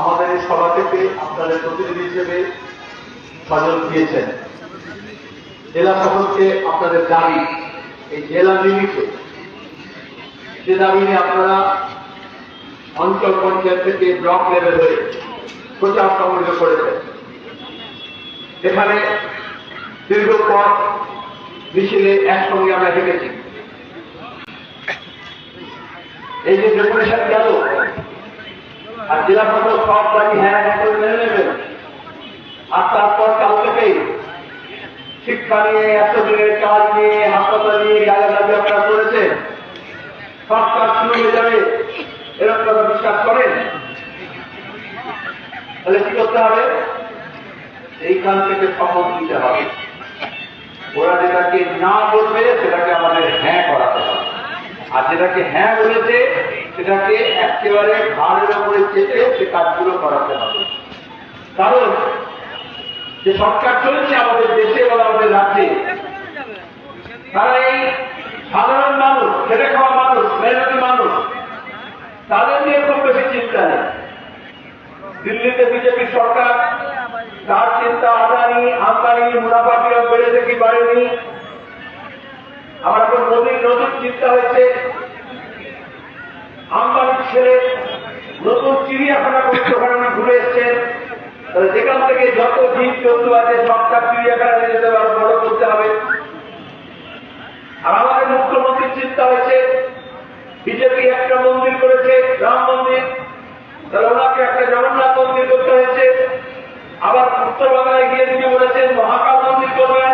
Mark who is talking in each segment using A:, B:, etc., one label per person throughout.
A: আমাদের এই সভা থেকে আপনাদের প্রতিনিধি হিসেবে সজল দিয়েছেন জেলা শহরকে আপনাদের দাবি, এই জেলা লিমিটে যে দাবি নিয়ে আপনারা অঞ্চল পঞ্চায়েত থেকে ব্লক লেভেল হয়ে প্রচার সংগঠিত করেছেন। এখানে দীর্ঘ পথ মিছিলে একসঙ্গে আমরা হেঁটেছি। এই যে ডেপুটেশন গেল, আর জেলা প্রশাসক সব দাবি হ্যাঁ হ্যাঁ করে মেনে নেবেন। আর তারপর কাল থেকেই শিক্ষা নিয়ে একশো দিনের কাজ নিয়ে, হাসপাতাল নিয়ে যা যা দাবি আপনারা করেছেন, সব কাজ শুরু হয়ে যাবে, এরকম আপনারা বিশ্বাস করেন? তাহলে কি করতে হবে? এইখান থেকে শপথ দিতে হবে। ওরা যেটাকে না বলবে, সেটাকে আমাদের হ্যাঁ করাতে হবে। আর যেটাকে হ্যাঁ বলেছে, সেটাকে একেবারে ঘাড়ের উপরে চেপে সে কাজগুলো করাতে হবে। কারণ যে সরকার চলছে আমাদের দেশে বা আমাদের রাজ্যে, তারা এই সাধারণ মানুষ, খেটে খাওয়া মানুষ, মেহনতি মানুষ, তাদের নিয়ে খুব বেশি চিন্তা নেই। দিল্লিতে বিজেপি সরকার, তার চিন্তা আদানি, আমদানি মুনাফা বেড়েছে কি বাড়েনি আমার এখন নদীর নতুন চিন্তা হয়েছে। আমদানির ছেড়ে নতুন চিড়িয়াখানা করতে ওখানে ঘুরে এসছেন। যেখান থেকে যত জীব জন্তু আছে সবটা চিড়িয়াখানা নিয়ে যেতে আরও বড় করতে হবে। আর আমাদের মুখ্যমন্ত্রীর চিন্তা হয়েছে, বিজেপি একটা মন্দির করেছে, রাম মন্দির। তাহলে ওনাকে একটা জগন্নাথ মন্দির করতে হয়েছে। আবার উত্তর বাংলায় গিয়ে তিনি বলেছেন, মহাকাল মন্দির করবেন।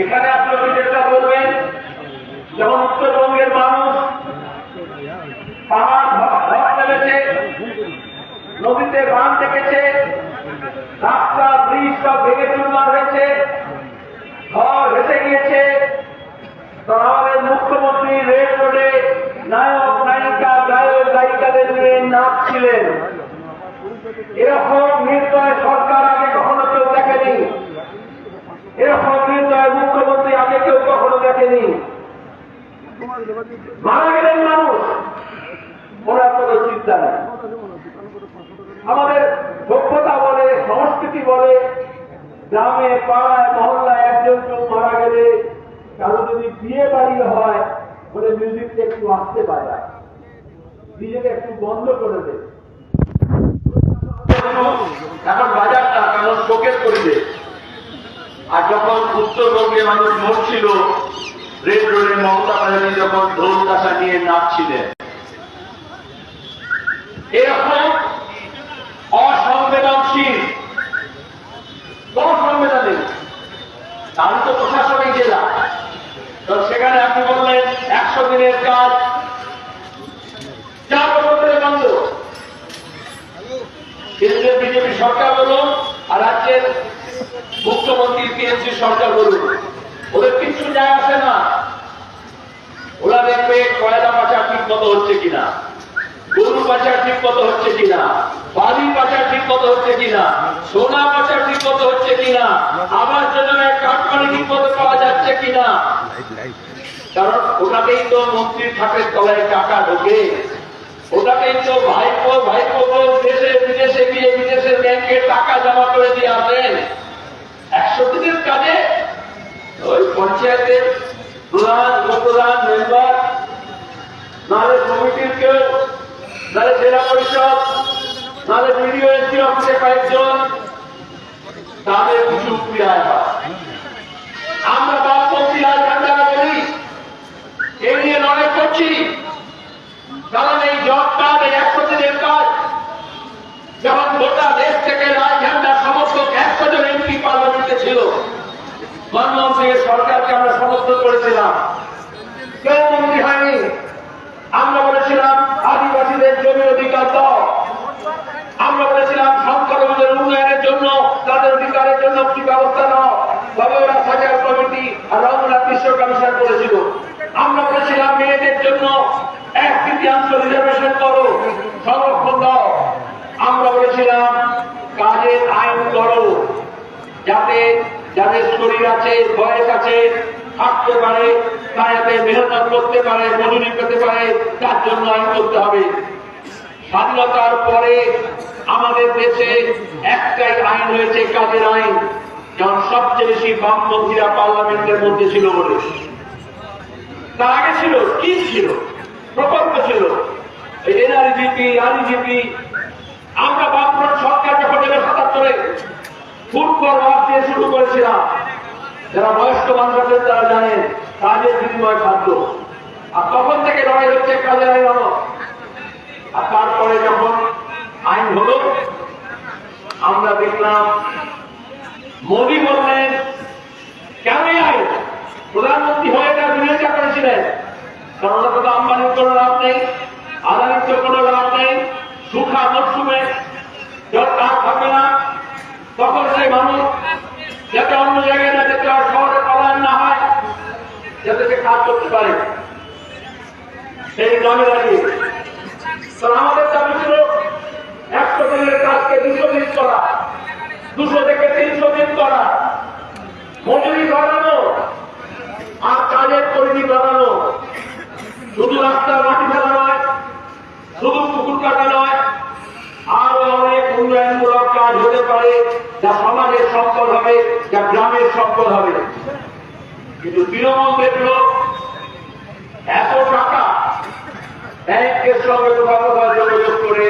A: এখানে আপনাকে চেষ্টা করবেন যখন উত্তরবঙ্গের মানুষ পাহাড় নেমেছে নদীতে বান দেখেছে রাস্তা ব্রিজ সব ভেঙে চুরমার হয়েছে, ঘর ভেসে গিয়েছে। তো আমাদের মুখ্যমন্ত্রী রেল রোডে নায়ক, নায়িকা, গায়ক, গায়িকাদের নিয়ে নাচছিলেন। এরকম নির্দয় সরকার আগে কখনো কেউ দেখেনি। এরকম মুখ্যমন্ত্রী আগে কেউ কখনো দেখেনি। মারা গেলেন মানুষ। ওনার কোনো চিন্তা নেই। আমাদের সভ্যতা বলে, সংস্কৃতি বলে, গ্রামে, পাড়ায়, মহল্লায় একজন কেউ মারা গেলে কারও যদি বিয়ে বাড়ি হয়, বলে মিউজিকটা একটু আসতে পারে। নিজেকে একটু বন্ধ করে দেয়। এখন বাজারটা কারণ শোকের করবে আর যখন উত্তরবঙ্গে মানুষ মরছিল, রেড রোডে মমতা ব্যানার্জি যখন ঢোল কাঁসা নিয়ে নাচছিলেন। এরকম অসংবেদনশীল অসংবেদনশীল তাহলে তো প্রশাসনিক জেলা। তো সেখানে আপনি বললেন, একশো দিনের কাজ। চার বছর ধরে বন্ধ। কেন্দ্রের বিজেপি সরকার বলুন আর রাজ্যের মুখ্যমন্ত্রী টিএমসি সরকার বলুন, ওদের কিচ্ছু যায় আসে না। ওরা দেখবে কয়লা পাচার ঠিক মতো হচ্ছে কিনা, গরু পাচার ঠিক মতো হচ্ছে কিনা, বালি পাচার ঠিক মতো হচ্ছে কিনা, সোনা পাচার ঠিক মতো হচ্ছে কিনা, আবাস যোজনায় কাঠমানি ঠিক মতো পাওয়া যাচ্ছে কিনা। কারণ ওটাতেই তো মন্ত্রীর থাকের তলায় টাকা ঢোকে। ওটাতেই তো ভাইপো ভাইপো দেশে, বিদেশে গিয়ে বিদেশের ব্যাংকে টাকা জমা করে দিয়ে আসেন। একশো দিনের কাজে ওই পঞ্চায়েতের প্রধান, উপপ্রধান মেম্বার নাহলে কমিটির কেউ নাহলে জেলা পরিষদ নাহলে বিডিও এসপি অফিসে কয়েকজন, তাদের কিছু ক্রিয়ায় হয়। আমরা বামপন্থী রাজধান্ডারা বলি। এই নিয়ে লড়াই করছি। কারণ এই জব কার্ড এই একশো দিনের কাজ যখন গোটা দেশ থেকে লাল ঝান্ডা সমর্থক একশো জন এমপি পার্লামেন্টে ছিল মনমোহন সিং সরকারকে আমরা সমর্থন করেছিলাম কেউ মন্ত্রী হয়নি আমরা বলেছিলাম আদিবাসীদের জমি অধিকার দাও আমরা বলেছিলাম সংখ্যালঘুদের উন্নয়নের জন্য তাদের অধিকারের জন্য কি ব্যবস্থা নাও তবে ওরা সাজার করেছিল আমরা বলেছিলাম, মেয়েদের জন্য এক তৃতীয়াংশ রিজার্ভেশন করো, সংরক্ষণ দাও। আমরা বলেছিলাম, কাজের আইন করো, যাতে যাদের শরীর আছে, বয়স আছে, থাকতে পারে তা যাতে মেহনত করতে পারে, মজুরি পেতে পারে, তার জন্য আইন করতে হবে। স্বাধীনতার পরে আমাদের দেশে একটাই আইন হয়েছে কাজের আইন। যেমন সবচেয়ে বেশি বামপন্থীরা পার্লামেন্টের মধ্যে ছিল বলে। তার আগে ছিল, কি ছিল? প্রকল্প ছিল। এনআরজিপি আরজিপি আমরা বামফ্রন্ট সরকার যখন এলো সাতাত্তরে ফুড করবার দিয়ে শুরু করেছিলাম, যারা বয়স্ক মানুষ আছেন তারা জানেন কাজের বিনিময় খাদ্য। আর তখন থেকে লড়াই হচ্ছে কাজের আইন হলো আর তারপরে যখন আইন হলো, আমরা দেখলাম মোদী বললেন, কেন আইন? প্রধানমন্ত্রী হয়ে তার বিরোধিতা করেছিলেন? কারণ কোনো আম্বানির কোনো লাভ নেই, আদানির তো কোনো লাভ নেই, সুখা মরশুমে যখন কাজ থাকবে না, তখন সেই মানুষ যাতে অন্য জায়গায় না যেতে হয়, শহরে পলায়ন না হয়, যাতে সে কাজ করতে পারে। সেই গ্রামে দাঁড়িয়ে আমাদের দাবি ছিল একশো দিনের কাজকে দুশো দিন করা দুশো থেকে তিনশো দিন করা মজুরি বাড়ানো আর কাজের পরিধি বাড়ানো শুধু মাটি ফেলা নয়, শুধু পুকুর কাটা নয়, আরও অনেক উন্নয়নমূলক কাজ হতে পারে যা সমাজের সম্পদ হবে, যা গ্রামের সম্পদ হবে। কিন্তু তৃণমূল দেখল এত টাকা ব্যাংকের সঙ্গে কোথাও যোগাযোগ করে,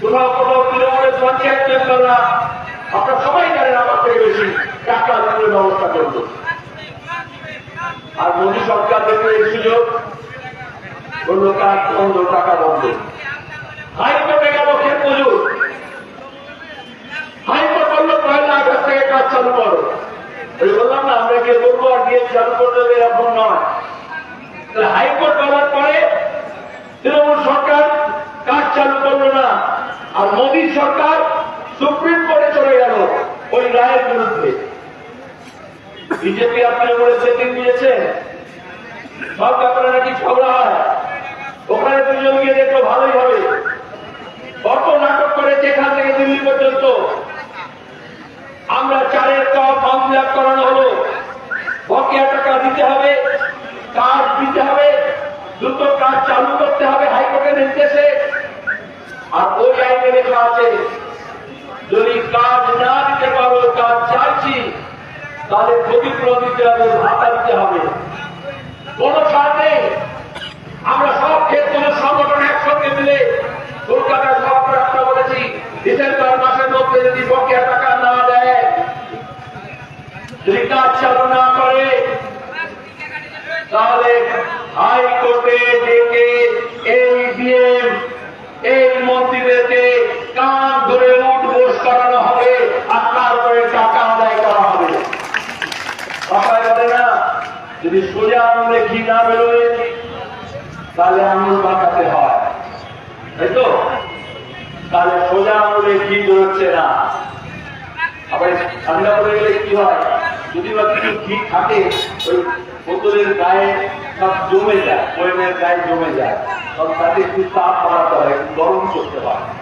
A: কোথাও কোথাও তৃণমূলের পঞ্চায়েত মেম্বাররা, আপনারা সবাই জানেন আমার থেকে বেশি টাকা ব্যবস্থা করল আর মোদী সরকার দেখলে এই সুযোগ বলল কাজ বন্ধ টাকা বন্ধ। হাইকোর্টে গেল খেত মজুর হাইকোর্ট বলল, পয়লা আগস্ট থেকে কাজ চালু করো। বললাম, না, আমরা গিয়ে বলব আর গিয়ে চালু করে দেবে এরকম নয়। হাইকোর্ট বলার পরে তৃণমূল সরকার কাজ চালু করল না, আর মোদী সরকার সুপ্রিম কোর্টে চলে গেল ওই রায়ের বিরুদ্ধে। বিজেপি আপনি উপরে সেটিং দিয়েছেন সব ব্যাপারে নাকি ঝগড়া হয়। ওখানে দুজন গিয়ে দেখল ভালোই হবে। কত নাটক করেছে এখান থেকে দিল্লি পর্যন্ত। আমরা চারের টপ ফর্ম ফিল করানো হলো। বকেয়া টাকা দিতে হবে, কাজ দিতে হবে, দ্রুত কাজ চালু করতে হবে হাইকোর্টের নির্দেশে। আর ওই আইনে লেখা আছে, যদি কাজ না দিতে পারো, কাজ চাইছি, তাহলে ক্ষতিপূরণ দিতে হবে, ভাতা দিতে হবে। কোন ছাড় নেই। আমরা সব ক্ষেত্রে সংগঠন একসঙ্গে মিলে কলকাতায় সব একটা বলেছি, ডিসেম্বর মাসের মধ্যে যদি বকেয়া টাকা না দেয়, যদি কাজ চালু না করে, তাহলে হাইকোর্টে ডেকে এই ডিএম এই মন্ত্রীদেরকে কান ধরে উঠবোস করানো হবে আর তারপরে টাকা আদায় করা হবে। বলে না, যদি সোজা আঙুলে ঘি না বেরোয় তাহলে আঙুল বাঁকাতে হয়। তাই তো? তাহলে সোজা আঙুলে কি বেরোচ্ছে না। আবার ঠান্ডা পড়ে গেলে কি হয়? যদি বা কিছু ঘি থাকে, ওই বোতলের গায়ে সব জমে যায় বয়নের গায়ে জমে যায়। তখন তাতে একটু তাপ বাড়াতে হয় গরম করতে হয়।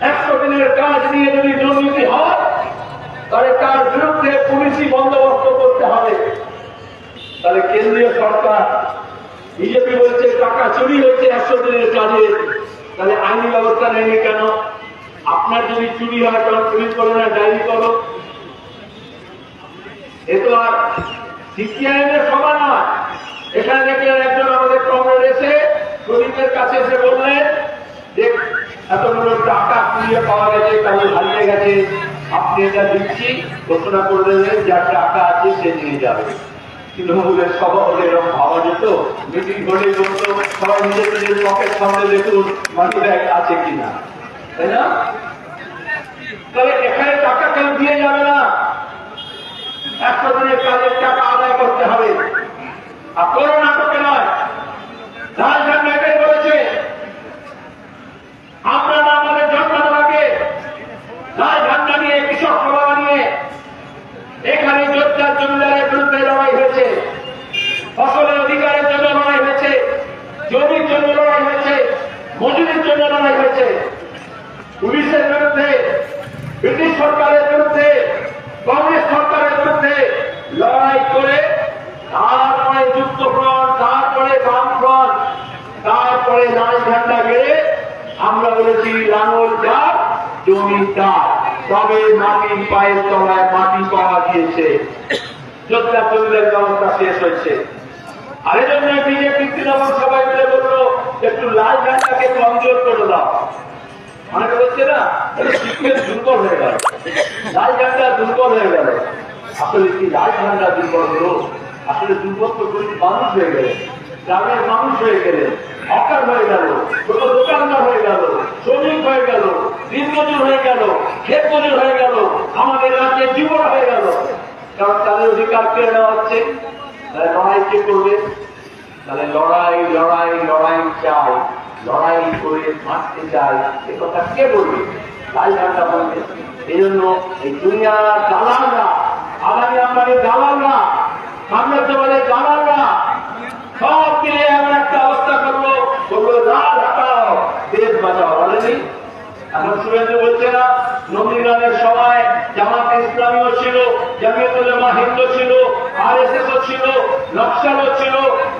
A: একশো দিনের কাজ নিয়ে যদি দুর্নীতি হয়, তাহলে তার বিরুদ্ধে পুলিশি বন্দোবস্ত করতে হবে। তাহলে কেন্দ্রীয় সরকার, বিজেপি বলছে টাকা চুরি হয়েছে একশো দিনের কাজে। তাহলে আইনি ব্যবস্থা নেয়নি কেন? আপনার যদি চুরি হয় তখন পুলিশ করো না ডায়েরি করো। এ তো আর সিপিআইএমের সভা নয়। এখানে দেখলেন একজন আমাদের কমরেড এসে, প্রদীপের কাছে এসে বললেন যে এতগুলো টাকা কুড়িয়ে পাওয়া গেছে কারও হারিয়ে গেছে। আপনি এটা দিচ্ছি, ঘোষণা করে দেবেন যার টাকা আছে সে নিয়ে যাবে। তৃণমূলের এরকম ভাবা যেত, মিটিং বলতো, সবাই নিজের নিজের পকেট সামনে দেখুন আছে কিনা। তাই না? তাহলে এখানে টাকা কেন দিয়ে যাবে না? একশো দিনের কাজের টাকা আদায় করতে হবে। আর কোনো নয় লাল ঝান্ডা এটাই বলেছে আমরা না আমাদের জন্মানোর আগে লাল ঝান্ডা নিয়ে কৃষক সভা নিয়ে এখানে যোদ্ধার জমিদারের বিরুদ্ধে লড়াই হয়েছে ফসলের অধিকারের জন্য লড়াই হয়েছে জমির জন্য লড়াই হয়েছে মজুরির জন্য লড়াই হয়েছে পুলিশের বিরুদ্ধে ব্রিটিশ সরকারের বিরুদ্ধে, কংগ্রেস সরকারের বিরুদ্ধে লড়াই করে, তারপরে যুক্তফ্রন্ট তারপরে বামফ্রন্ট, তারপরে লাল ঝান্ডা গেড়ে আমরা বলেছি লাঙল যার জমি তার তবে মাটির পায়ের তলায় মাটি পাওয়া গিয়েছে। যোদ্ধা জমিদের ব্যবস্থা শেষ হয়েছে। আর এজন্য বিজেপি তৃণমূল সবাই মিলে বলল, একটু লাল ঝান্ডাকে কমজোর করে দাও। অনেকে দুর্বল হয়ে গেল। লাল ঝান্ডা হয়ে গেল। আসলে হয়ে গেলে কারণ তাদের অধিকার কেড়ে নেওয়া হচ্ছে? তাহলে লড়াই কে করবে? তাহলে লড়াই লড়াই লড়াই চাই। লড়াই করে মারতে চাই, এ কথা কে বলবে? লাল ঝান্ডা বলবে। এই জন্য এই দুনিয়ার দালালরা, আগামী আম্বানির দালালরা সাম্রাজ্যবাদের দালালরা, সব মিলে এমন একটা অবস্থা করল বলল লাল হাটাও, দেশ বাঁচাও। বলেনি এখন শুভেন্দু বলছে না নন্দীগ্রামের সময় জামাত ইসলামীও ছিল, জামিয়তুল হিন্দু ছিল আর এস এস ছিল, নকশালও ছিল,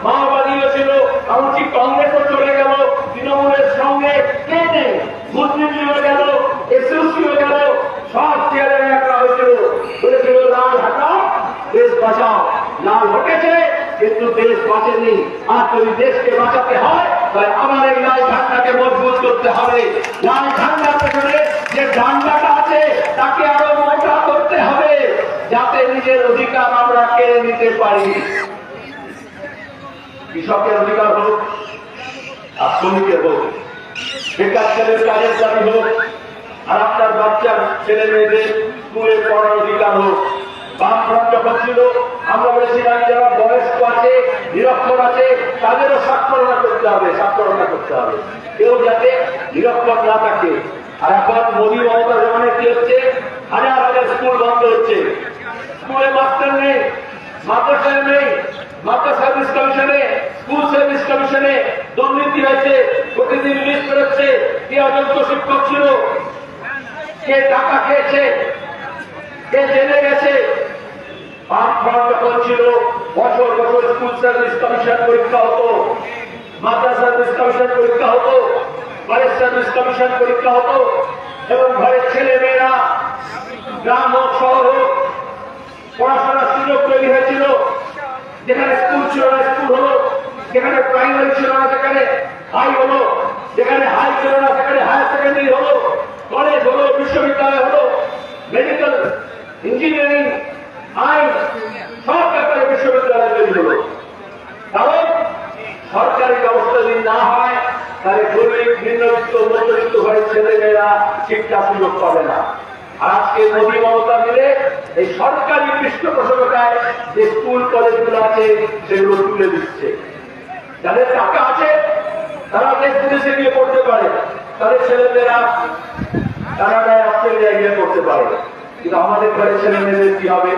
A: মাওবাদীও ছিল। এমনকি তৃণমূলের সঙ্গে মুসলিম লীগও গেল এসএসসিও গেল, সব চেয়ারে একটা হয়েছিল। বলেছিল, লাল হাটাও, দেশ বাঁচাও। লাল হটেছে, কিন্তু দেশ বাঁচেনি। আর যদি দেশকে বাঁচাতে হয়, তাহলে আমার এই লাল ঝান্ডাকে মজবুত করতে হবে। লাল ঝান্ডার পেছনে যে ডান্ডাটা আছে, তাকে আরও মোটা করতে হবে, যাতে নিজের অধিকার আমরা কেড়ে নিতে পারি। কৃষকের অধিকার হোক, আর শ্রমিকের হোক বেকার কাজের দাবি হোক, আর আপনার বাচ্চার ছেলে, মেয়েদের স্কুলে পড়ার অধিকার হোক। কেউ যাতে নিরক্ষর না থাকে। আর কি হচ্ছে? হাজার হাজার স্কুল বন্ধ হচ্ছে। স্কুলে মাস্টার নেই, মাদ্রাসায় নেই, মাদ্রাসা সার্ভিস কমিশনে স্কুল দুর্নীতি হয়েছে প্রতিদিন লিস্ট বেরোচ্ছে কে অযোগ্য শিক্ষক ছিল। কে টাকা খেয়েছে, কে জেলে গেছে। ছিল, বছর বছর স্কুল সার্ভিস কমিশন পরীক্ষা হতো, মাদ্রাসা সার্ভিস কমিশন পরীক্ষা হতো কলেজ সার্ভিস কমিশন পরীক্ষা হতো, এবং ঘরের ছেলে মেয়েরা গ্রাম হোক, শহর হোক, পড়াশোনার সুযোগ তৈরি হয়েছিল। যেখানে স্কুল ছিল না স্কুল হলো যেখানে প্রাইমারি ছিল না সেখানে হাই হলো। যেখানে হাই ছিল না, সেখানে হায়ার সেকেন্ডারি হলো। কলেজ হলো, বিশ্ববিদ্যালয় হলো। মেডিকেল ইঞ্জিনিয়ারিং আইন সব ব্যাপারে বিশ্ববিদ্যালয় তৈরি হলো। কারণ সরকারি ব্যবস্থা যদি না হয়, তাহলে গরিব, নিম্নবিত্ত, মধ্যবিত্ত ঘরের ছেলেমেয়েরা শিক্ষা সুযোগ পাবে না। আজকে মোদী মমতা মিলে এই সরকারি পৃষ্ঠপোষকতায় যে স্কুল কলেজগুলো আছে, সেগুলো তুলে দিচ্ছে। যাদের টাকা আছে, তারা দেশ বিদেশে গিয়ে পড়তে পারে। তাদের ছেলেমেয়েরা কানাডায় অস্ট্রেলিয়ায় গিয়ে পড়তে পারে। কিন্তু আমাদের ঘরের ছেলে মেয়েদের কি হবে?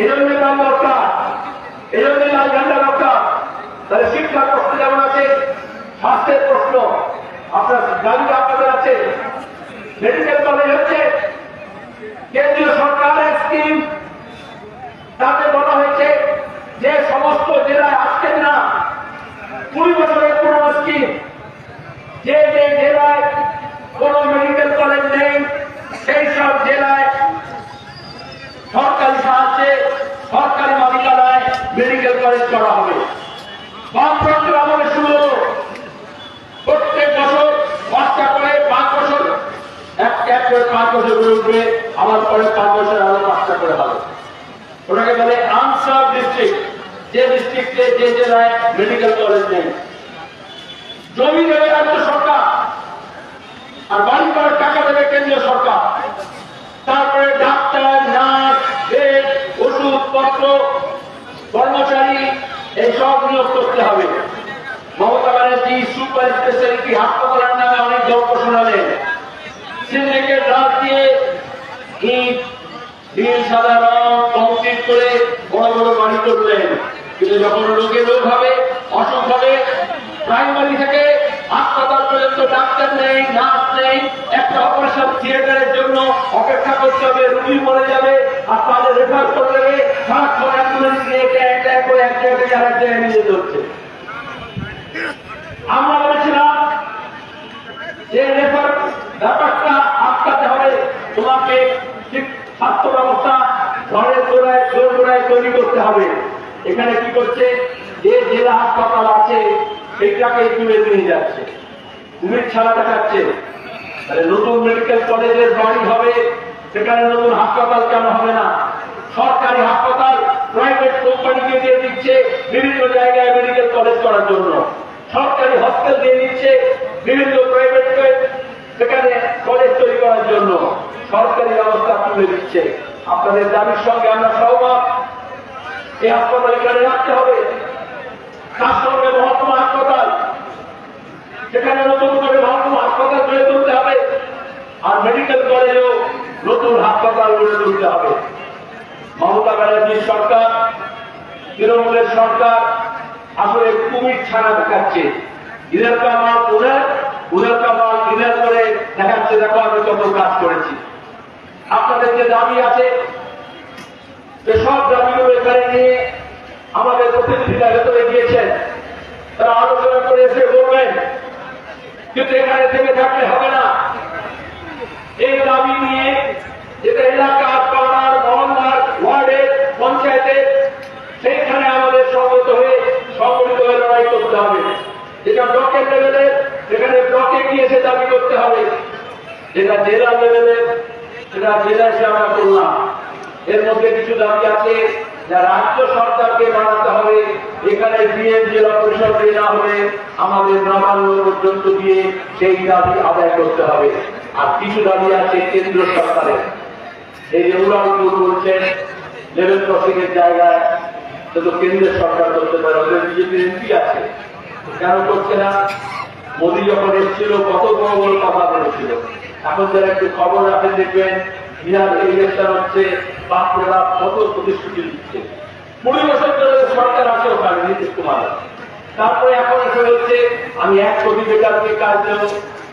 A: এই জন্য দাম দরকার। এই জন্য লাল ঝান্ডা দরকার। তাহলে শিক্ষার প্রশ্ন যেমন আছে, স্বাস্থ্যের প্রশ্ন, আপনার দাবি আপনাদের আছে মেডিকেল কলেজ হচ্ছে কেন্দ্রীয় সরকারের স্কিম তাতে বলা হয়েছে যে সমস্ত জেলায় আসছেন না কুড়ি বছরের পুরনো স্কিম যে যে জেলায় কোন মেডিকেল কলেজ নেই সেই সব জেলায় সরকারি সাহায্যে সরকারি মালিকানায় মেডিকেল করা হবে। বামফ্রন্টের আমলে শুরু হলো। প্রত্যেক বছর পাঁচটা করে পাঁচ বছর, এক এক করে পাঁচ বছর করে উঠবে। আবার পরে পাঁচ বছর আরও পাঁচটা করে হবে। ওটাকে বলে আনসার ডিস্ট্রিক্ট যে ডিস্ট্রিক্টে যে জেলায় মেডিকেল কলেজ নেই। জমি দেবে রাজ্য সরকার, আর বাড়ি করার টাকা দেবে কেন্দ্রীয় সরকার। তারপরে ডাক্তার, নার্স, বেড, ওষুধপত্র, কর্মচারী এইসব নিয়োগ করতে হবে। মমতা ব্যানার্জি, সুপার স্পেশালিটি হাসপাতালের নামে অনেক গল্প শোনালেন। সিন্ডিকেট রাত দিয়ে ইট, নীল, সাদা রং কংক্রিট করে বড় বড় বাড়ি করলেন। কিন্তু যখন লোকে রোগ হবে, অসুখ হবে প্রাইমারি থেকে হাসপাতাল পর্যন্ত ডাক্তার নেই, নার্স নেই, একটা অপারেশন থিয়েটারের জন্য অপেক্ষা করতে হবে, রুগী মরে যাবে, আর তাদের রেফার করে দেবে সারাক্ষণ অ্যাম্বুলেন্স নিয়ে একটা একটা করে এক জায়গা থেকে আরেক জায়গায় নিয়ে ধরছে আমরা বলেছিলাম যে রেফার ব্যাপারটা আটকাতে হবে তোমাকে ঠিক স্বাস্থ্য ব্যবস্থা ঘরের গোড়ায় জোর গোড়ায় তৈরি করতে হবে। এখানে কি করছে? যে জেলা হাসপাতাল আছে সেটাকে তুলে নিয়ে যাচ্ছে। কুমির ছাড়া দেখাচ্ছে। নতুন মেডিকেল কলেজের বাড়ি হবে, সেখানে নতুন হাসপাতাল কেন হবে না? সরকারি হাসপাতাল প্রাইভেট কোম্পানিকে দিয়ে দিচ্ছে বিভিন্ন জায়গায় মেডিকেল কলেজ করার জন্য। সরকারি হসপিটাল দিয়ে দিচ্ছে বিভিন্ন প্রাইভেট সেখানে কলেজ তৈরি করার জন্য। সরকারি ব্যবস্থা তুলে দিচ্ছে। আপনাদের দাবির সঙ্গে আমরা সহমত। এই হাসপাতাল এখানে রাখতে হবে। সঙ্গে মহকুমা হাসপাতাল। সেখানে নতুন করে মহকুমা হাসপাতাল গড়ে তুলতে হবে। আর মেডিকেল কলেজেও নতুন হাসপাতাল গড়ে তুলতে হবে। মমতা ব্যানার্জির সরকার, তৃণমূলের সরকার, আসলে কুমির ছাড়া দেখাচ্ছে। ইদের কামাল উদের উদের কামাল ইদের করে দেখাচ্ছে, দেখো আমি কত কাজ করেছি। আপনাদের যে দাবি আছে যে সব দাবিগুলো এখানে নিয়ে আমাদের প্রতিনিধিরা ভেতরে গিয়েছেন, তারা আলোচনা করে এসে বলবেন, কিন্তু এখানে থেকে থাকলে হবে না। এই দাবি নিয়ে যেটা এলাকা পাড়ার মহল্লার ওয়ার্ডের পঞ্চায়েতে সেইখানে আমাদের সংগত হয়ে সংগঠিত হয়ে লড়াই করতে হবে। যেটা ব্লকের লেভেলে, সেখানে ব্লকে গিয়ে সে দাবি করতে হবে। যেটা জেলা লেভেলে, সেটা জেলা এসে আমরা করলাম। এর মধ্যে কিছু দাবি আছে যা রাজ্য সরকারকে বানাতে হবে। এখানে বিএম জেলা পরিষদ দিয়ে না হবে আমাদের নবান্ন পর্যন্ত দিয়ে সেই দাবি আদায় করতে হবে। আর কিছু দাবি আছে কেন্দ্র সরকারের। এই যে উড়ানপুর বলছেন লেভেল ক্রসিং এর জায়গায় সে তো কেন্দ্রের সরকার করতে পারে, ওদের বিজেপির এমপি আছে। কেন করছে না? মোদী যখন এসেছিল, কত বড় বড় কথা বলেছিল। এখন যারা একটু খবর রাখেন, দেখবেন বিহার ইলেকশন হচ্ছে। বাপরা কত প্রতিশ্রুতি দিচ্ছে। কুড়ি বছর ধরে সরকার আছে ওখানে নীতিশ কুমার তারপরে এখন এসে হচ্ছে আমি এক কোটি বেকারকে কাজ দেবো।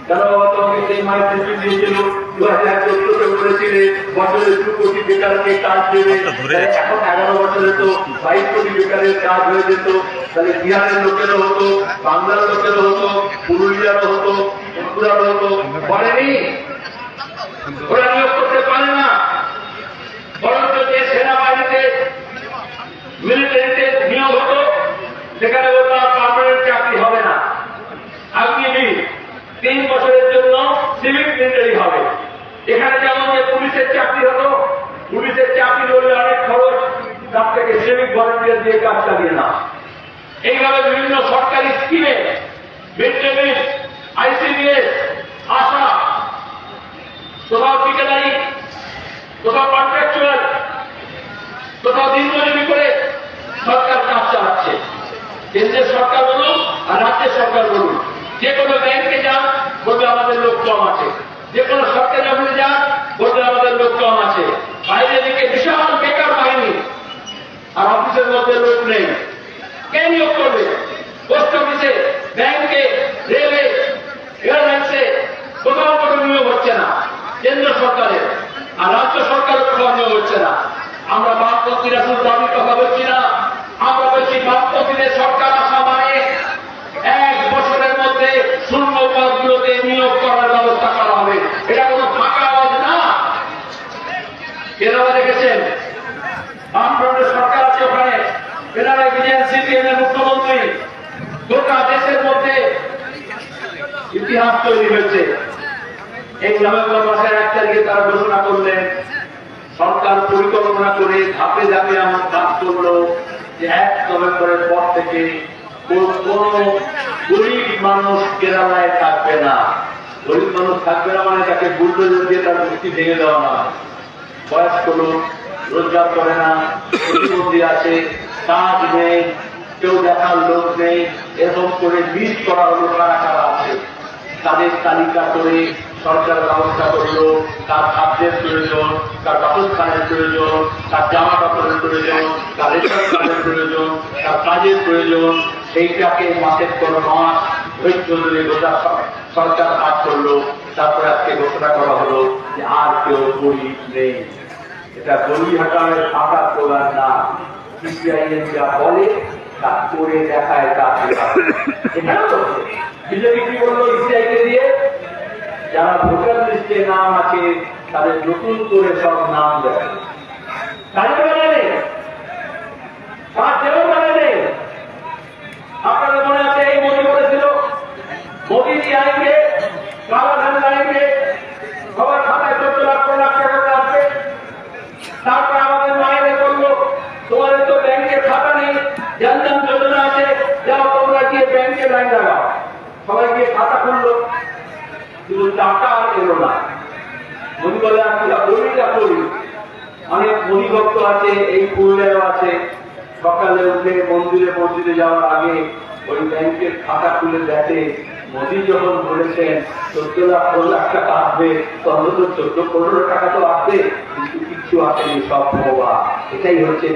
A: কেন বাবা তোমাকে সেই মায়ের টিফিন দিয়েছিল দু হাজার চোদ্দতে বলেছিলে বছরে দু কোটি বেকারকে কাজ দেবে। এখন এগারো বছরে তো বাইশ কোটি বেকারের কাজ হয়ে যেত। তাহলে বিহারের লোকেরও হতো বাংলার লোকেরও হতো পুরুলিয়ারও হতো ত্রিপুরারও হতো। বলেনি ওরা নিয়োগ করতে পারে না বরঞ্চ যে সেনাবাহিনীতে মিলিটারিতে নিয়োগ হতো সেখানে ওটা পার্মানেন্ট চাকরি হবে না আগামী তিন বছরের জন্য সিভিক মিলিটারি হবে এখানে যেমন যে পুলিশের চাকরি হতো পুলিশের চাকরি হলে অনেক খরচ তার থেকে সিভিক ভলেন্টিয়ার দিয়ে কাজ চালিয়ে না এইভাবে বিভিন্ন সরকারি স্কিমে মিড আইসিডিএস, আশা কোথাও ঠিকাদারি কোথাও কন্ট্রাকচুয়াল কোথাও দিনমজুরি করে সরকার কাজ চালাচ্ছে। কেন্দ্রের সরকার বলুন আর রাজ্যের সরকার বলুন, যে কোনো ব্যাংকে যান বলবে আমাদের লোক কম আছে। যে কোনো সরকারি অফিসে যান বলবে আমাদের লোক কম আছে বাইরে দিকে বিশাল বেকার বাহিনী আর অফিসের মধ্যে লোক নেই। কে নিয়োগ করবে? পোস্ট অফিসে, ব্যাংকে, রেলে, এয়ারলাইন্সে কোথাও কোনো নিয়োগ হচ্ছে না, কেন্দ্র সরকারের। আর রাজ্য সরকারের কোথাও নিয়োগ হচ্ছে না। আমরা বামপন্থীরা শুধু দাবির কথা বলছি না। আমরা বলছি, বামপন্থীদের সরকার আসা মানে এক বছরের মধ্যে শূন্য পিনারাই বিজয়ন সিপিএম মুখ্যমন্ত্রী গোটা দেশের মধ্যে ইতিহাস তৈরি হয়েছে। এই নভেম্বর মাসের এক তারিখে তারা ঘোষণা করলেন, সরকার পরিকল্পনা করে ধাপে ধাপে আমার কাজ করল যে এক নভেম্বরের পর থেকে কোন গরিব মানুষ কেরালায় থাকবে না। গরিব মানুষ থাকবে না মানে তাকে বুলডোজার দিয়ে তার মুক্তি ভেঙে দেওয়া না বয়স্ক লোক রোজগার করে না প্রতিবন্ধী আছে কাজ নেই, কেউ দেখার লোক নেই, এরকম করে লিস্ট করা হলো কারা কারা আছে। তাদের তালিকা করে সরকার ব্যবস্থা করল, তার খাদ্যের প্রয়োজন, তার বাসস্থানের প্রয়োজন, তার জামা কাপড়ের প্রয়োজন, তার রেশন কার্ডের প্রয়োজন, তার কাজের প্রয়োজন, সেইটাকে মাসের পর মাস ধৈর্য ধরে গোটা সরকার কাজ করল। তারপরে আজকে ঘোষণা করা হলো যে আর কেউ গরিব নেই। এটা গরিব হটানোর ফাঁকা প্রধান না। সিপিআইএম যা বলে, তা করে দেখায় তা। বিজেপি ইসিআইকে দিয়ে? যারা ভোটার লিস্টে নাম আছে তাদের নতুন করে সব নাম দেয় মানে নেই আপনাদের মনে আছে এই মোদী বলেছিল মোদী জি আইনকে ব্যাংকে লাইন লাগাও সবাই গিয়ে খাতা খুললো কিন্তু টাকা আর এলো না। মনি বলে আমি যা যা করি অনেক মণিভক্ত আছে, এই পুরুলিয়াও আছে। সকালে উঠে মন্দিরে মসজিদে যাওয়ার আগে ওই ব্যাংকের খাতা খুলে দেখে মোদি যখন বলেছেন চোদ্দ লাখ পনেরো লাখ টাকা আসবে তো চোদ্দ পনেরো টাকা তো আসবে, কিন্তু কিচ্ছু আসেনি, সব ভোবা এটাই হচ্ছে